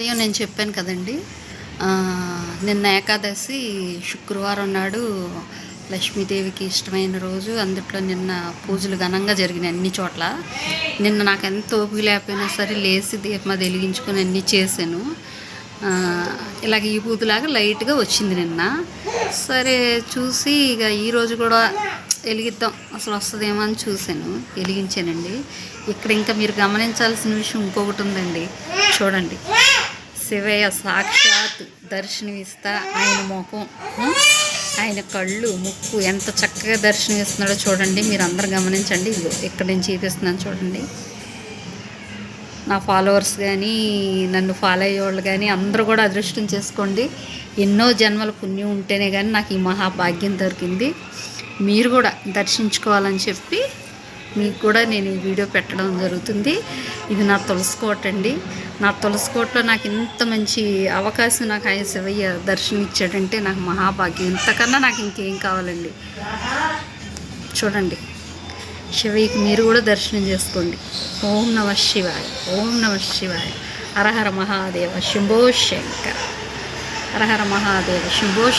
ఉదయం నేను చెప్పాను కదండి నిన్న ఏకాదశి శుక్రవారం నాడు లక్ష్మీదేవికి ఇష్టమైన రోజు. అందుట్లో నిన్న పూజలు ఘనంగా జరిగినాయి అన్ని చోట్ల. నిన్న నాకు ఎంత ఓపిక లేకపోయినా సరే లేచి దీపం వెలిగించుకొని అన్నీ చేశాను. ఇలాగ ఈ పూతలాగా లైట్గా వచ్చింది నిన్న. సరే చూసి ఇక ఈరోజు కూడా వెలిగిద్దాం. అసలు వస్తుందేమో అని చూశాను. వెలిగించానండి. ఇక్కడ ఇంకా మీరు గమనించాల్సిన విషయం ఇంకొకటి ఉందండి. చూడండి. శివయ్య సాక్షాత్ దర్శనమిస్తా. ఆయన ముఖం ఆయన కళ్ళు ముక్కు ఎంత చక్కగా దర్శనమిస్తున్నాడో చూడండి. మీరు అందరు గమనించండి ఇక్కడ నుంచి చూపిస్తున్నాను చూడండి. నా ఫాలోవర్స్ కానీ నన్ను ఫాలో అయ్యేవాళ్ళు కానీ అందరూ కూడా అదృష్టం చేసుకోండి. ఎన్నో జన్మల పుణ్యం ఉంటేనే కానీ నాకు ఈ మహాభాగ్యం దొరికింది. మీరు కూడా దర్శించుకోవాలని చెప్పి మీకు కూడా నేను ఈ వీడియో పెట్టడం జరుగుతుంది. ఇది నా తులసి కోట అండి. నా తులసికోటలో నాకు ఇంత మంచి అవకాశం నాకు ఆయన శివయ్య దర్శనం ఇచ్చాడంటే నాకు మహాభాగ్యం. ఇంతకన్నా నాకు ఇంకేం కావాలండి? చూడండి. శివయ్యకి మీరు కూడా దర్శనం చేసుకోండి. ఓం నమ శివాయ ఓం నమ శివాయ. హరహర మహాదేవ శంభో శంకర. హరహర మహాదేవ శంభో